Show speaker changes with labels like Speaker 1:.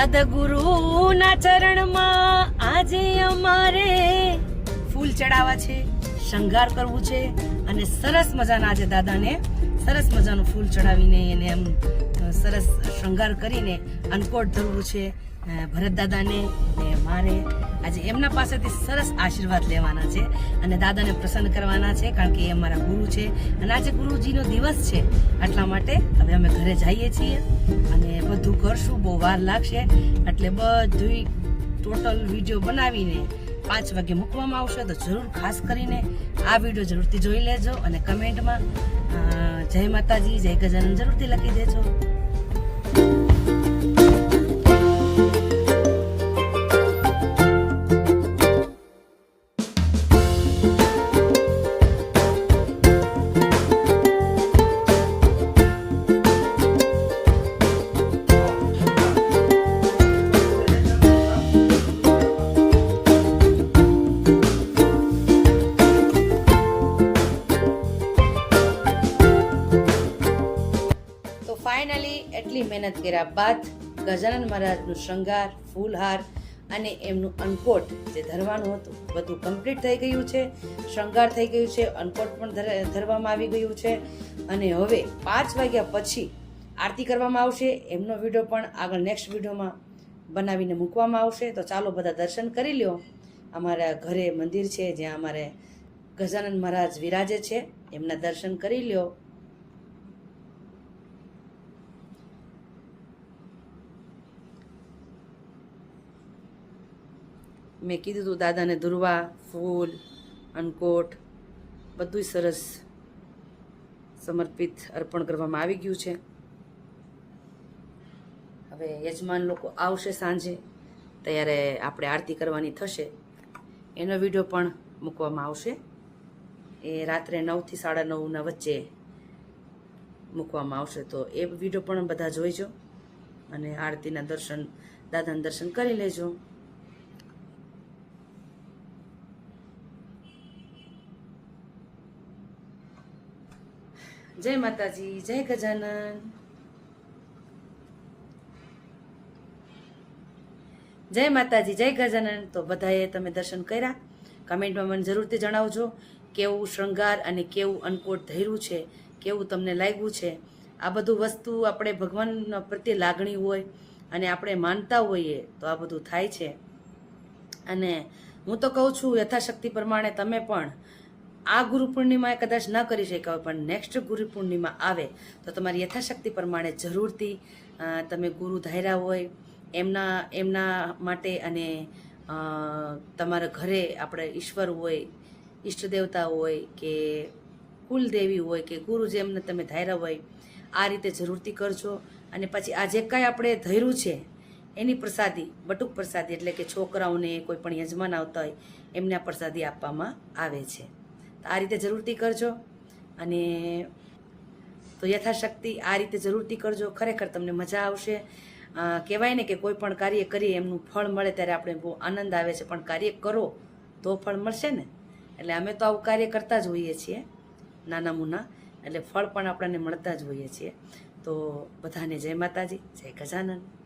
Speaker 1: સદગુરુના ચરણમાં આજે અમારે ફૂલ ચડાવવા છે, શણગાર કરવું છે અને સરસ મજાના આજે દાદાને સરસ મજાનું ફૂલ ચડાવીને એને એમ સરસ શણગાર કરીને અનકોટ ધરવું છે. ભરત દાદાને ને મારે આજે એમના પાસેથી સરસ આશીર્વાદ લેવાના છે અને દાદાને પ્રસન્ન કરવાના છે કારણ કે એ અમારા ગુરુ છે. અને આજે ગુરુજીનો દિવસ છે. એટલા માટે હવે અમે ઘરે જઈએ છીએ અને કરશું બહુ વાર લાગશે. એટલે બધું ટોટલ વીડિયો બનાવીને પાંચ વાગે મૂકવામાં આવશે તો જરૂર ખાસ કરીને આ વીડિયો જરૂરથી જોઈ લેજો અને કમેન્ટમાં જય માતાજી, જય ગજાનન જરૂરથી લખી દેજો. એટલી મહેનત કર્યા બાદ ગજાનન મહારાજનું શૃંગાર, ફૂલહાર અને એમનું અનકોટ જે ધરવાનું હતું, બધું કમ્પ્લીટ થઈ ગયું છે. શૃંગાર થઈ ગયું છે અનકોટ પણ ધરવામાં આવી ગયું છે. અને હવે પાંચ વાગ્યા પછી આરતી કરવામાં આવશે. એમનો વીડિયો પણ આગળ નેક્સ્ટ વિડીયોમાં બનાવીને મૂકવામાં આવશે. તો ચાલો બધા દર્શન કરી લ્યો. અમારા ઘરે મંદિર છે, જ્યાં અમારે ગજાનન મહારાજ વિરાજે છે. એમના દર્શન કરી લ્યો. મેં કીધું હતું દાદાને દુર્વા, ફૂલ અનકોટ બધું સરસ સમર્પિત અર્પણ કરવામાં આવી ગયું છે. હવે યજમાન લોકો આવશે સાંજે, ત્યારે આપણે આરતી કરવાની થશે. એનો વીડિયો પણ મૂકવામાં આવશે. એ રાત્રે નવથી સાડા નવના વચ્ચે મૂકવામાં આવશે. તો એ વીડિયો પણ બધા જોઈજો અને આરતીના દર્શન, દાદાના દર્શન કરી લેજો. જય માતાજી, જય ગજાનન. જય માતાજી, જય ગજાનન. તો બધાએ તમે દર્શન કર્યા. કમેન્ટમાં મને જરૂરથી જણાવજો કેવું શૃંગાર અને કેવું અનકોટ ધૈર્યું છે, કેવું તમને લાગ્યું છે. આ બધું વસ્તુ આપણે ભગવાન પ્રત્યે લાગણી હોય અને આપણે માનતા હોઈએ તો આ બધું થાય છે. અને હું તો કહું છું, યથાશક્તિ પ્રમાણે તમે પણ આ ગુરુ પૂર્ણિમા કદાચ ન કરી શક્યા હોય, પણ નેક્સ્ટ ગુરુ પૂર્ણિમા આવે તો તમારી યથાશક્તિ પ્રમાણે જરૂરથી તમે ગુરુ ધાર્યા હોય, એમના એમના માટે અને તમારા ઘરે આપણે ઈશ્વર હોય ઈષ્ટ દેવતા હોય કે કુલદેવી હોય કે ગુરુ જેમને તમે ધાર્યા હોય, આ રીતે જરૂરથી કરજો. અને પછી આ જે કાંઈ આપણે ધર્યું છે, એની પ્રસાદી, બટુક પ્રસાદી એટલે કે છોકરાઓને કોઈ પણ યજમાન આવતા હોય, એમને આ પ્રસાદી આપવામાં આવે છે. આ રીતે જરૂરથી કરજો અને તો યથાશક્તિ આ રીતે જરૂરથી કરજો. ખરેખર તમને મજા આવશે. કહેવાય ને કે કોઈ પણ કાર્ય કરીએ એમનું ફળ મળે ત્યારે આપણે બહુ આનંદ આવે છે. પણ કાર્ય કરો તો ફળ મળશે ને? એટલે અમે તો આવું કાર્ય કરતા જ હોઈએ છીએ, નાના મુના. એટલે ફળ પણ આપણને મળતા જ હોઈએ છીએ. તો બધાને જય માતાજી, જય ગજાનંદ